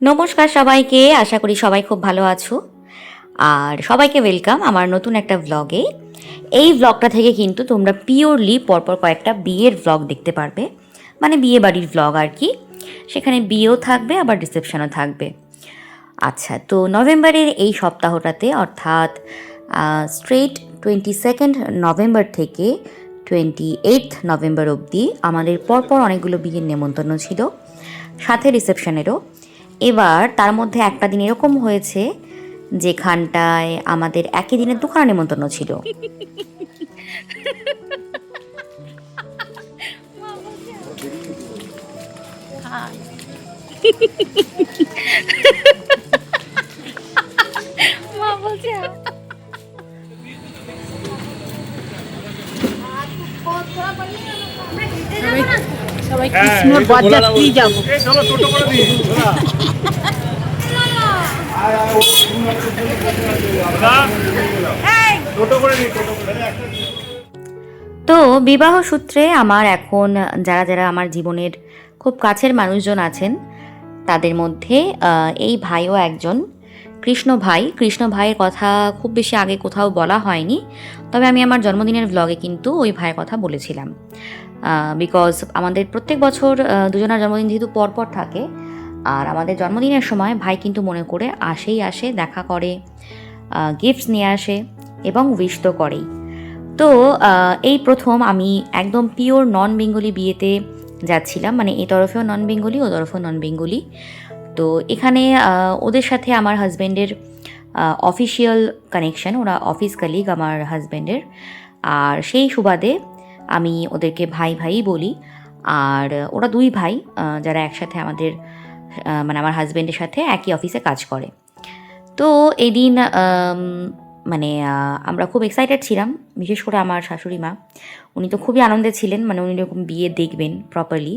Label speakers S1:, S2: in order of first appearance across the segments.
S1: নমস্কার সবাইকে, আশা করি সবাই খুব ভালো আছো। আর সবাইকে ওয়েলকাম আমার নতুন একটা ভ্লগে এই ভ্লগটা থেকে কিন্তু তোমরা পিওরলি পরপর কয়েকটা বিয়ের ভ্লগ দেখতে পারবে। মানে বিয়ে বাড়ির ভ্লগ আর কি। সেখানে বিয়েও থাকবে, আবার রিসেপশনও থাকবে। আচ্ছা তো নভেম্বরের এই সপ্তাহটাতে অর্থাৎ স্ট্রেট টোয়েন্টি সেকেন্ড নভেম্বর থেকে টোয়েন্টি এইট নভেম্বর অবধি আমাদের পরপর অনেকগুলো বিয়ের নেমন্তন্ন ছিল। সাথে রিসেপশনেরও এবার তার মধ্যে একটা দিন এরকম হয়েছে যেখানটায় আমাদের একই দিনে দুখানা নেমন্তন্ন ছিল।
S2: মা বলছে সবাই কৃষ্ণর বরযাত্রী যাব।
S1: তো বিবাহ সূত্রে আমার এখন যারা যারা আমার জীবনের খুব কাছের মানুষজন আছেন তাদের মধ্যে এই ভাইও একজন। কৃষ্ণ ভাই। কৃষ্ণ ভাইয়ের কথা খুব বেশি আগে কোথাও বলা হয়নি। তবে আমি আমার জন্মদিনের ভ্লগে কিন্তু ওই ভাইয়ের কথা বলেছিলাম। বিকজ আমাদের প্রত্যেক বছর দুজনের জন্মদিন যেহেতু পরপর থাকে, আর আমাদের জন্মদিনের সময় ভাই কিন্তু মনে করে আসেই আসে, দেখা করে গিফটস নিয়ে আসে এবং উইশ তো করেই। তো এই প্রথম আমি একদম পিওর নন বেঙ্গলি বিয়েতে যাচ্ছিলাম মানে এ তরফেও নন বেঙ্গলি ও তরফেও নন বেঙ্গলি তো এখানে ওদের সাথে আমার হাজব্যান্ডের অফিসিয়াল কানেকশন ওরা অফিস কালিগ আমার হাজব্যান্ডের আর সেই সুবাদে আমি ওদেরকে ভাই ভাই বলি। আর ওরা দুই ভাই যারা একসাথে আমাদের মানে আমার হাজব্যান্ডের সাথে একই অফিসে কাজ করে। তো এদিন মানে আমরা খুব এক্সাইটেড ছিলাম, বিশেষ করে আমার শাশুড়ি মা। উনি তো খুবই আনন্দে ছিলেন মানে উনি এরকম বিয়ে দেখবেন প্রপারলি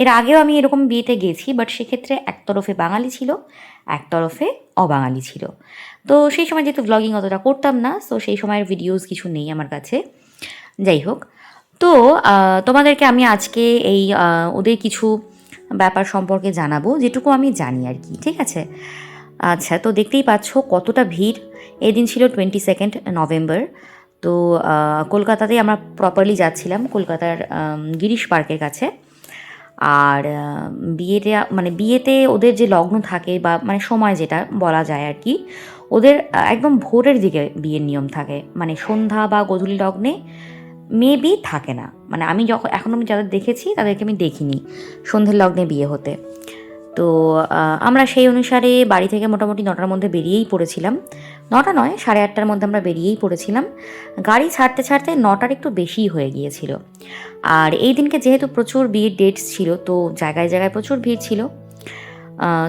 S1: এর আগেও আমি এরকম বিয়েতে গেছি বাট সেক্ষেত্রে এক তরফে বাঙালি ছিল এক তরফে অবাঙালি ছিল। তো সেই সময় যেহেতু ব্লগিং অতটা করতাম না তো সেই সময়ের ভিডিওস কিছু নেই আমার কাছে। যাই হোক তো তোমাদেরকে আমি আজকে এই ওদের কিছু ব্যাপার সম্পর্কে জানাব, যেটুকু আমি জানি আর কি, ঠিক আছে? আচ্ছা তো দেখতেই পাচ্ছ কতটা ভিড়। এদিন ছিল টোয়েন্টি সেকেন্ড নভেম্বর তো কলকাতাতেই আমরা প্রপারলি যাচ্ছিলাম, কলকাতার গিরিশ পার্কের কাছে। আর বিয়েতে মানে বিয়েতে ওদের যে লগ্ন থাকে বা মানে সময় যেটা বলা যায় আর কি, ওদের একদম ভোরের দিকে বিয়ের নিয়ম থাকে। মানে সন্ধ্যা বা গধূলি লগ্নে মেবি থাকে না। মানে আমি যখন, এখন আমি যাদের দেখেছি, তাদেরকে আমি দেখিনি সন্ধ্যের লগ্নে বিয়ে হতে। তো আমরা সেই অনুসারে বাড়ি থেকে মোটামুটি নটার মধ্যে বেরিয়েই পড়েছিলাম। নটা নয়, সাড়ে আটটার মধ্যে আমরা বেরিয়েই পড়েছিলাম। গাড়ি ছাড়তে ছাড়তে নটার একটু বেশিই হয়ে গিয়েছিল। আর এই দিনকে যেহেতু প্রচুর বিয়ের ডেটস ছিল, তো জায়গায় জায়গায় প্রচুর ভিড় ছিল।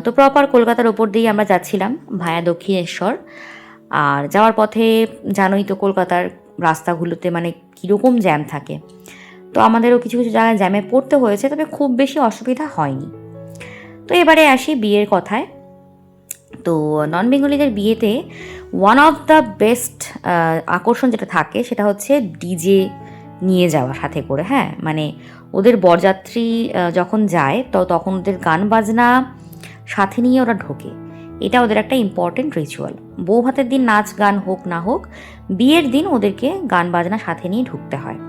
S1: তো প্রপার কলকাতার ওপর দিয়েই আমরা যাচ্ছিলাম, ভায়া দক্ষিণেশ্বর। আর যাওয়ার পথে জানোই তো কলকাতার রাস্তাগুলোতে মানে কীরকম জ্যাম থাকে। তো আমাদেরও কিছু কিছু জায়গায় জ্যামে পড়তে হয়েছে, তবে খুব বেশি অসুবিধা হয়নি। তো এবারে আসি বিয়ের কথায়। তো নন বেঙ্গলিদের বিয়েতে ওয়ান অফ দ্য বেস্ট আকর্ষণ যেটা থাকে সেটা হচ্ছে ডিজে নিয়ে যাওয়া সাথে করে হ্যাঁ? মানে ওদের বরযাত্রী যখন যায়, তো তখন ওদের গান বাজনা সাথে নিয়ে ওরা ঢোকে। এটা ওদের একটা ইম্পর্টেন্ট রিচুয়াল বউ ভাতের দিন নাচ গান হোক না হোক, বিয়ের দিন ওদেরকে গান বাজনা সাথে নিয়ে ঢুকতে হয়।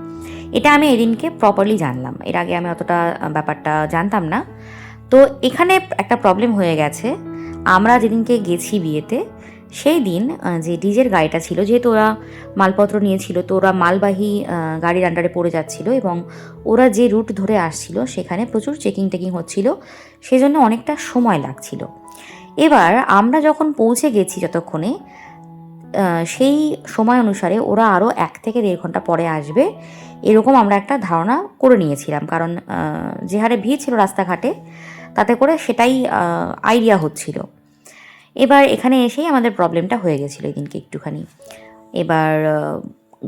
S1: এটা আমি এদিনকে প্রপারলি জানলাম। এর আগে আমি অতটা ব্যাপারটা জানতাম না। তো এখানে একটা প্রবলেম হয়ে গেছে। আমরা যেদিনকে গেছি বিয়েতে, সেই দিন যে ডিজের গাড়িটা ছিল, যেহেতু ওরা মালপত্র নিয়েছিল, তো ওরা মালবাহী গাড়ির আন্ডারে পড়ে যাচ্ছিল এবং ওরা যে রুট ধরে আসছিল, সেখানে প্রচুর চেকিং টেকিং হচ্ছিল। সেজন্য অনেকটা সময় লাগছিল। এবার আমরা যখন পৌঁছে গেছি যতক্ষণে সেই সময় অনুসারে ওরা আরও এক থেকে দেড় ঘণ্টা পরে আসবে। এরকম আমরা একটা ধারণা করে নিয়েছিলাম। কারণ যে হারে ভিড় ছিল রাস্তাঘাটে, তাতে করে সেটাই আইডিয়া হচ্ছিল। এবার এখানে এসেই আমাদের প্রবলেমটা হয়ে গেছিল এদিনকে একটুখানি। এবার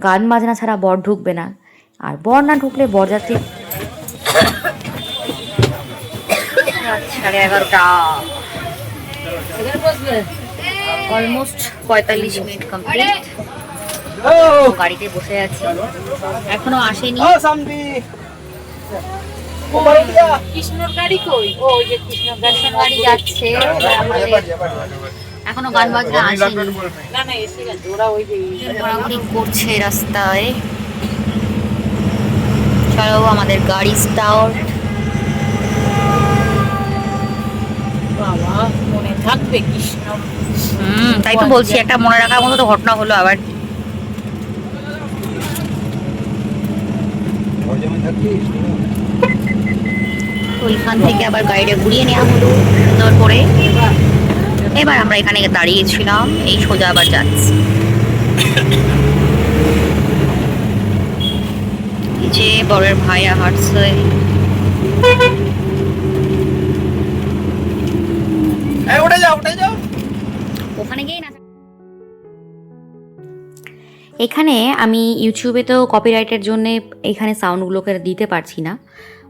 S1: গান বাজনা ছাড়া বর ঢুকবে না। আর বর না ঢুকলে বরযাত্রী সাড়ে এগারোটা। অলমোস্ট পঁয়তাল্লিশ মিনিট কমপ্লিট গাড়িতে বসে আছি। এখনও আসেনি।
S2: কৃষ্ণর গাড়ি কই? ও ওই যে কৃষ্ণর গাড়ি।
S1: গাড়ি যাচ্ছে। এখনও গান বাজনা আসেনি।
S2: না না এসে গেছে ওরা ওই যে
S1: ঘোরাঘুরি করছে রাস্তায়। চলো আমাদের গাড়ি স্টার্ট
S2: বাবা মনে থাকবে কৃষ্ণ।
S1: হুম তাই তো বলছি একটা মনে রাখার মতো তো ঘটনা হলো আবার। ওইখান থেকে আবার গাড়িটা ঘুরিয়ে নেওয়া হলো সুন্দর করে এবার আমরা এখানে দাঁড়িয়েছিলাম এই সোজা আবার যাচ্ছি। যে বরের ভাইয়া হাঁটছে। এখানে আমি ইউটিউবে তো কপিরাইটের জন্য এখানে সাউন্ডগুলোকে দিতে পারছি না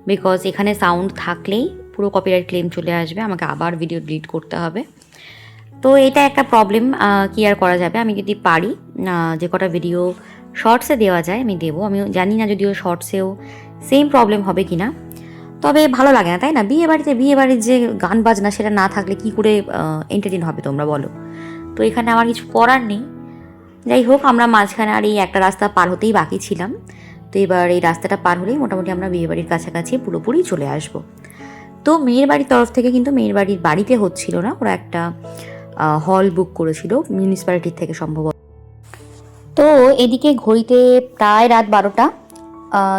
S1: বিকজ এখানে সাউন্ড থাকলেই পুরো কপিরাইট ক্লেম চলে আসবে, আমাকে আবার ভিডিও ডিলিট করতে হবে। তো এটা একটা প্রবলেম কি আর করা যাবে? আমি যদি পারি যে কটা ভিডিও শর্টসে দেওয়া যায়, আমি দেবো। আমি জানি না যদিও শর্টসেও সেম প্রবলেম হবে কি না তবে ভালো লাগে না, তাই না? বিয়ে বাড়িতে, বিয়ে বাড়ির যে গান বাজনা, সেটা না থাকলে কি করে এন্টারটেন হবে তোমরা, বলো? তো এখানে আমার কিছু করার নেই। যাই হোক, আমরা মাঝখানে আর এই একটা রাস্তা পার হতেই বাকি ছিলাম। তো এবার এই রাস্তাটা পার হলেই মোটামুটি আমরা বিয়ে বাড়ির কাছাকাছি পুরোপুরি চলে আসব। তো মেয়ের বাড়ির তরফ থেকে কিন্তু মেয়ের বাড়ির বাড়িতে হচ্ছিল না, ওরা একটা হল বুক করেছিল মিউনিসিপ্যালিটির থেকে সম্ভবত। তো এদিকে ঘড়িতে প্রায় রাত বারোটা।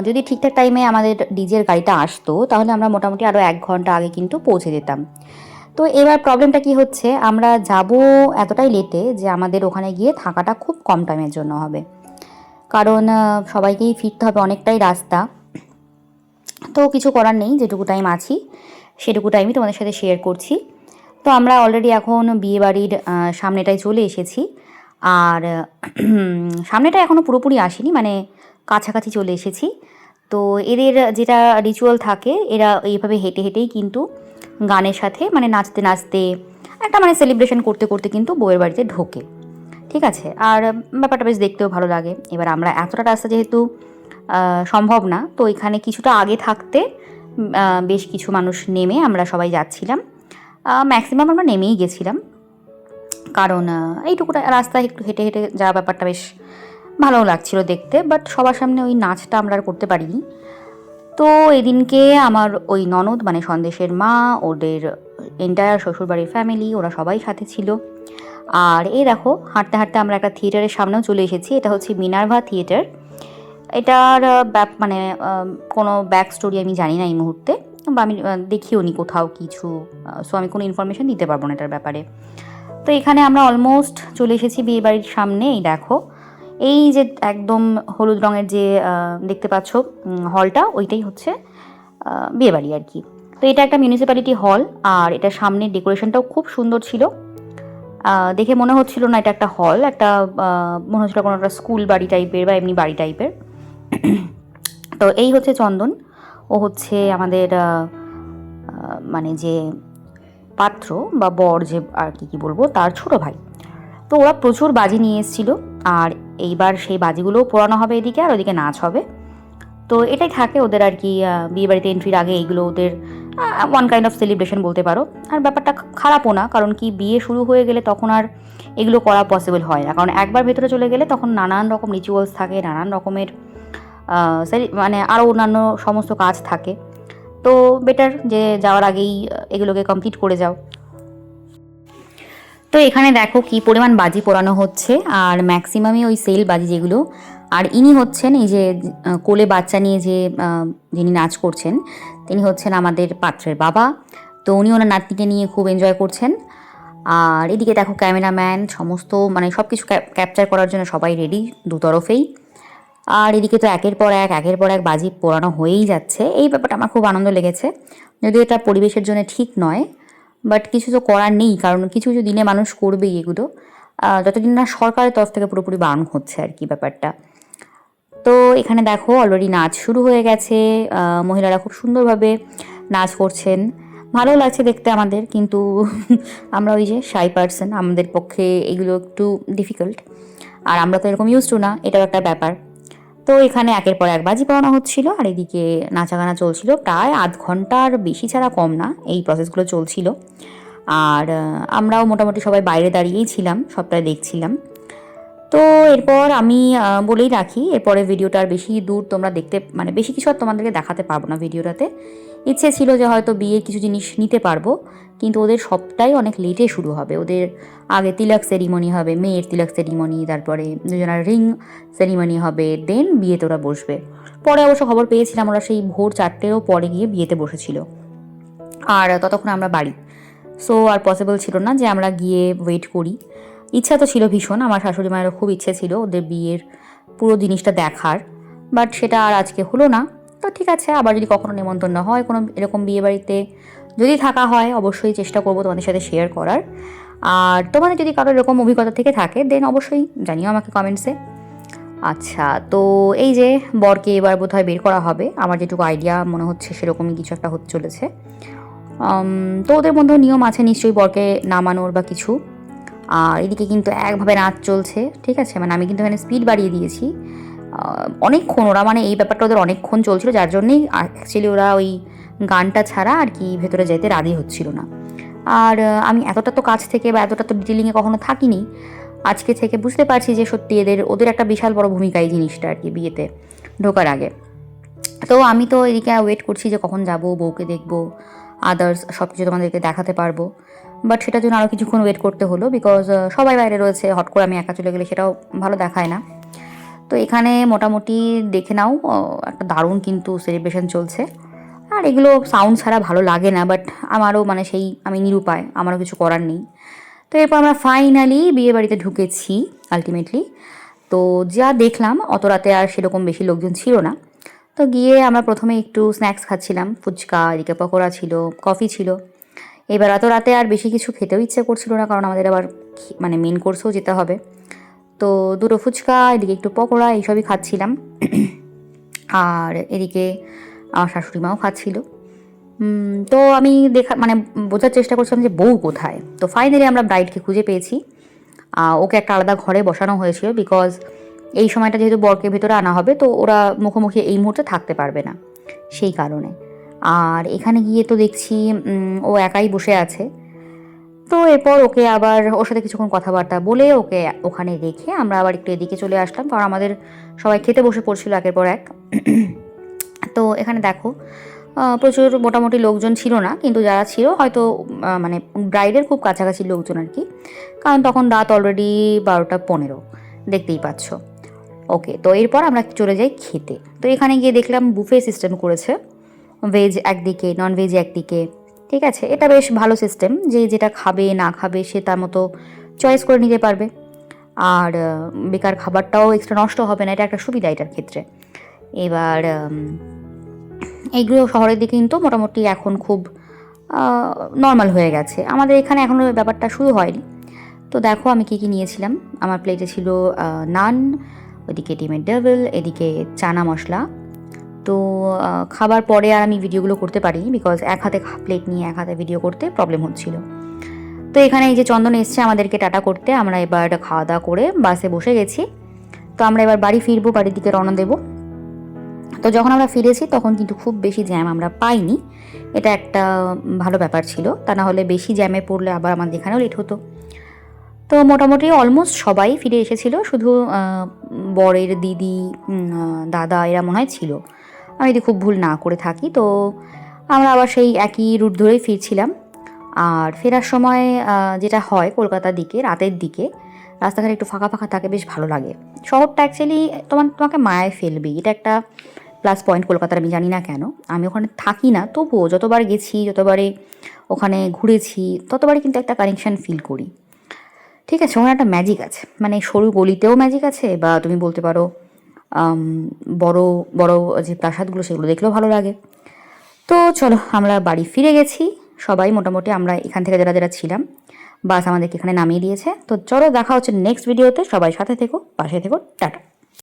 S1: যদি ঠিকঠাক টাইমে আমাদের ডিজের গাড়িটা আসতো, তাহলে আমরা মোটামুটি আরও এক ঘণ্টা আগে কিন্তু পৌঁছে যেতাম। তো এবার প্রবলেমটা কি হচ্ছে? আমরা যাব এতটাই লেটে যে আমাদের ওখানে গিয়ে থাকাটা খুব কম টাইমের জন্য হবে। কারণ সবাইকেই ফিরতে হবে অনেকটাই রাস্তা। তো কিছু করার নেই, যেটুকু টাইম আছি, সেটুকু টাইমই তোমাদের সাথে শেয়ার করছি। তো আমরা অলরেডি এখন বিয়েবাড়ির সামনেটায় চলে এসেছি। আর সামনেটা এখনও পুরোপুরি আসেনি। মানে কাছাকাছি চলে এসেছি। তো এদের যেটা রিচুয়াল থাকে, এরা এইভাবে হেঁটে হেঁটেই কিন্তু গানের সাথে মানে নাচতে নাচতে একটা মানে সেলিব্রেশন করতে করতে কিন্তু বউয়ের বাড়িতে ঢোকে। ঠিক আছে? আর ব্যাপারটা বেশ দেখতেও ভালো লাগে। এবার আমরা এতটা রাস্তা যেহেতু সম্ভব না, তো এখানে কিছুটা আগে থাকতে বেশ কিছু মানুষ নেমে আমরা সবাই যাচ্ছিলাম। ম্যাক্সিমাম আমরা নেমেই গেছিলাম। কারণ এইটুকুটা রাস্তায় একটু হেঁটে হেঁটে যাওয়া ব্যাপারটা বেশ ভালো লাগছিল দেখতে বাট সবার সামনে ওই নাচটা আমরা আর করতে পারিনি। তো এদিনকে আমার ওই ননদ মানে সন্দেশের মা, ওদের এন্টায়ার শ্বশুরবাড়ির ফ্যামিলি ওরা সবাই সাথে ছিল। আর এই দেখো, হাঁটতে হাঁটতে আমরা একটা থিয়েটারের সামনেও চলে এসেছি, এটা হচ্ছে মিনার্ভা থিয়েটার এটার ব্যাপ- মানে কোনো ব্যাক স্টোরি আমি জানি না এই মুহূর্তে, বা আমি দেখিও নি কোথাও কিছু সো আমি কোনো ইনফরমেশন দিতে পারব না এটার ব্যাপারে। তো এখানে আমরা অলমোস্ট চলে এসেছি বিয়ে বাড়ির সামনে, এই দেখো। এই যে একদম হলুদ রঙের যে দেখতে পাচ্ছ হলটা, ওইটাই হচ্ছে বিয়েবাড়ি আর কি। তো এটা একটা মিউনিসিপ্যালিটি হল আর এটা সামনের ডেকোরেশনটাও খুব সুন্দর ছিল। দেখে মনে হচ্ছিল না এটা একটা হল একটা মনে হচ্ছিল কোনো একটা স্কুল বাড়ি টাইপের বা এমনি বাড়ি টাইপের তো এই হচ্ছে চন্দন। ও হচ্ছে আমাদের মানে যে পাত্র বা বর যে, আর কি কি বলব, তার ছোট ভাই। তো ওরা প্রচুর বাজি নিয়ে এসেছিল, আর এইবার সেই বাজিগুলোও পোড়ানো হবে এদিকে আর ওদিকে নাচ হবে। তো এটাই থাকে ওদের আর কি আহ, বিয়ে বাড়িতে এন্ট্রির আগে এইগুলো ওদের ওয়ান কাইন্ড অফ সেলিব্রেশন বলতে পারো। আর ব্যাপারটা খারাপও না কারণ কি বিয়ে শুরু হয়ে গেলে তখন আর এগুলো করা পসিবল হয় না। কারণ একবার ভেতরে চলে গেলে তখন নানান রকম রিচুয়ালস থাকে নানান রকমের মানে আরও অন্যান্য সমস্ত কাজ থাকে। তো বেটার যে যাওয়ার আগেই এগুলোকে কমপ্লিট করে যাও। তো এখানে দেখো কি পরিমাণ বাজি পোড়ানো হচ্ছে, আর ম্যাক্সিমামই ওই সেল বাজি যেগুলো। আর ইনি হচ্ছেন এই যে কোলে বাচ্চা নিয়ে যে যিনি নাচ করছেন, তিনি হচ্ছেন আমাদের পাত্রের বাবা। তো উনি ওনার নাতনিকে নিয়ে খুব এনজয় করছেন। আর এদিকে দেখো ক্যামেরাম্যান সমস্ত মানে সব কিছু ক্যাপচার করার জন্য সবাই রেডি দু তরফেই আর এদিকে তো একের পর এক, একের পর এক বাজি পোড়ানো হয়েই যাচ্ছে। এই ব্যাপারটা আমার খুব আনন্দ লেগেছে। যদিও এটা পরিবেশের জন্য ঠিক নয় বাট কিছু তো করার নেই, কারণ কিছু কিছু দিনে মানুষ করবেই এগুলো। যতদিন না সরকারের তরফ থেকে পুরোপুরি বারণ হচ্ছে আর কি ব্যাপারটা। তো এখানে দেখো অলরেডি নাচ শুরু হয়ে গেছে। মহিলারা খুব সুন্দরভাবে নাচ করছেন। ভালো লাগছে দেখতে আমাদের, কিন্তু আমরা ওই যে সাই পার্সন আমাদের পক্ষে এগুলো একটু ডিফিকাল্ট আর আমরা তো এরকম ইউজ টু না, এটাও একটা ব্যাপার। তো এখানে একের পর এক বাজি পড়ানো হচ্ছিল, আর এদিকে নাচাগানা চলছিল প্রায় আধ ঘণ্টার বেশি ছাড়া কম না, এই প্রসেসগুলো চলছিল। আর আমরাও মোটামুটি সবাই বাইরে দাঁড়িয়েই ছিলাম, সবটাই দেখছিলাম। তো এরপর আমি বলেই রাখি, এরপরে ভিডিওটার বেশি দূর তোমরা দেখতে মানে বেশি কিছু আর তোমাদেরকে দেখাতে পারব না ভিডিওটাতে। ইচ্ছে ছিল যে হয়তো বিয়ের কিছু জিনিস নিতে পারব, কিন্তু ওদের সবটাই অনেক লেটে শুরু হবে। ওদের আগে তিলক সেরিমনি হবে, মেয়ের তিলক সেরিমনি তারপরে দুজনের রিং সেরিমনি হবে দেন বিয়েতে ওরা বসবে। পরে অবশ্য খবর পেয়েছিলাম ওরা সেই ভোর চারটেরও পরে গিয়ে বিয়েতে বসেছিল। আর ততক্ষণ আমরা বাড়ি। সো আর পসিবল ছিল না যে আমরা গিয়ে ওয়েট করি। ইচ্ছা তো ছিল ভীষণ, আমার শাশুড়ি মায়েরও খুব ইচ্ছে ছিল ওদের বিয়ের পুরো জিনিসটা দেখার বাট সেটা আর আজকে হলো না। তো ঠিক আছে, আবার যদি কখনো নেমন্তন্ন হয় কোনো এরকম বিয়ে বাড়িতে যদি থাকা হয়, অবশ্যই চেষ্টা করব তোমাদের সাথে শেয়ার করার। আর তোমাদের যদি কারোর এরকম অভিজ্ঞতা থেকে থাকে দেন অবশ্যই জানিও আমাকে কমেন্টসে আচ্ছা তো এই যে বরকে এবার বোধহয় বের করা হবে, আমার যেটুকু আইডিয়া মনে হচ্ছে সেরকমই কিছু একটা হতে চলেছে। তো ওদের মধ্যেও নিয়ম আছে নিশ্চয়ই বরকে নামানোর বা কিছু। আর এদিকে কিন্তু একভাবে নাচ চলছে, ঠিক আছে? মানে আমি কিন্তু এখানে স্পিড বাড়িয়ে দিয়েছি। অনেকক্ষণ, ওরা মানে এই ব্যাপারটা ওদের অনেকক্ষণ চলছিল, যার জন্যই অ্যাকচুয়ালি ওরা ওই গানটা ছাড়া আর কি ভেতরে যেতে রাজি হচ্ছিল না। আর আমি এতটা তো কাছ থেকে বা এতটা তো ডিটেলিংয়ে কখনো থাকিনি, আজকে থেকে বুঝতে পারছি যে সত্যি এদের, ওদের একটা বিশাল বড় ভূমিকা এই জিনিসটা আর কি বিয়েতে ঢোকার আগে। তো আমি তো এদিকে ওয়েট করছি যে কখন যাব, বউকে দেখব আদার্স সব কিছু তোমাদেরকে দেখাতে পারব। বাট সেটার জন্য আরও কিছুক্ষণ ওয়েট করতে হলো বিকজ সবাই বাইরে রয়েছে, হট করে আমি একা চলে গেলে সেটাও ভালো দেখায় না। তো এখানে মোটামুটি দেখে নাও একটা দারুণ কিন্তু সেলিব্রেশন চলছে। আর এগুলো সাউন্ড ছাড়া ভালো লাগে না বাট আমারও মানে সেই আমি নিরুপায়, আমারও কিছু করার নেই। তো এরপর আমরা ফাইনালি বিয়ে বাড়িতে ঢুকেছি আলটিমেটলি তো যা দেখলাম, অত রাতে আর সেরকম বেশি লোকজন ছিল না। তো গিয়ে আমরা প্রথমে একটু স্ন্যাক্স খাচ্ছিলাম, ফুচকা, এদিকে পকোড়া ছিল কফি ছিল। এবার এত রাতে আর বেশি কিছু খেতেও ইচ্ছে করছিল না, কারণ আমাদের আবার মানে মেন কোর্সেও যেতে হবে। তো দুটো ফুচকা, এদিকে একটু পকোড়া, এইসবই খাচ্ছিলাম। আর এদিকে আমার শাশুড়ি মাও খাচ্ছিল তো আমি দেখা মানে বোঝার চেষ্টা করছিলাম যে বউ কোথায়। তো ফাইনালি আমরা ব্রাইডকে খুঁজে পেয়েছি। ওকে একটা আলাদা ঘরে বসানো হয়েছিল বিকজ এই সময়টা যেহেতু বরকে ভেতরে আনা হবে, তো ওরা মুখোমুখি এই মুহূর্তে থাকতে পারবে না সেই কারণে। আর এখানে গিয়ে তো দেখছি ও একাই বসে আছে। তো এরপর ওকে আবার ওর সাথে কিছুক্ষণ কথাবার্তা বলে ওকে ওখানে রেখে আমরা আবার একটু এদিকে চলে আসলাম। কারণ আমাদের সবাই খেতে বসে পড়ছিল একের পর এক। তো এখানে দেখো প্রচুর মোটামুটি লোকজন ছিল না, কিন্তু যারা ছিল, হয়তো মানে ব্রাইডের খুব কাছাকাছি লোকজন আর কি। কারণ তখন রাত অলরেডি বারোটা পনেরো, দেখতেই পাচ্ছ। ওকে, তো এরপর আমরা চলে যাই খেতে। তো এখানে গিয়ে দেখলাম বুফে সিস্টেম করেছে। ভেজ একদিকে নন ভেজ একদিকে। ঠিক আছে? এটা বেশ ভালো সিস্টেম যে যেটা খাবে, না খাবে, সে তার মতো চয়েস করে নিতে পারবে। আর বেকার খাবারটাও এক্সট্রা নষ্ট হবে না, এটা একটা সুবিধা এটার ক্ষেত্রে। এবার এইগুলো শহরের দিকে কিন্তু মোটামুটি এখন খুব নর্মাল হয়ে গেছে। আমাদের এখানে এখনও ব্যাপারটা শুরু হয়নি। তো দেখো আমি কী কী নিয়েছিলাম। আমার প্লেটে ছিল নান ওদিকে ডিমের ডাবল এদিকে চানা মশলা তো খাবার পরে আর আমি ভিডিওগুলো করতে পারিনি বিকজ এক হাতে প্লেট নিয়ে এক হাতে ভিডিও করতে প্রবলেম হচ্ছিল। তো এখানে এই যে চন্দন এসছে আমাদেরকে টাটা করতে, আমরা এবার খাওয়া দাওয়া করে বাসে বসে গেছি। তো আমরা এবার বাড়ি ফিরবো, বাড়ির দিকে রওনা দেবো। তো যখন আমরা ফিরেছি তখন কিন্তু খুব বেশি জ্যাম আমরা পাইনি। এটা একটা ভালো ব্যাপার ছিল। তা না হলে বেশি জ্যামে পড়লে আবার আমাদের এখানেও লেট হতো। তো মোটামুটি অলমোস্ট সবাই ফিরে এসেছিল। শুধু বরের দিদি দাদা এরা মনে হয় ছিল। আমি যদি খুব ভুল না করে থাকি, তো আমরা আবার সেই একই রুট ধরেই ফিরছিলাম। আর ফেরার সময় যেটা হয় কলকাতার দিকে, রাতের দিকে, রাস্তাঘাট একটু ফাঁকা ফাঁকা থাকে, বেশ ভালো লাগে। শহরটা অ্যাকচুয়ালি তোমার, তোমাকে মায়ায় ফেলবে। এটা একটা প্লাস পয়েন্ট কলকাতার, আমি জানি না কেন। আমি ওখানে থাকি না, তবুও যতবার গেছি, যতবারে ওখানে ঘুরেছি, ততবারই কিন্তু একটা কানেকশন ফিল করি। ঠিক আছে, ওখানে একটা ম্যাজিক আছে। মানে সরু গলিতেও ম্যাজিক আছে, বা তুমি বলতে পারো বড় বড় যে প্রাসাদগুলো সেগুলো দেখলেও ভালো লাগে। তো চলো, আমরা বাড়ি ফিরে গেছি। সবাই মোটামুটি আমরা এখান থেকে যারা যারা ছিলাম, বাস আমাদেরকে এখানে নামিয়ে দিয়েছে। তো চলো, দেখা হচ্ছে নেক্সট ভিডিওতে সবাই সাথে থেকো, পাশে থেকো, টাটা।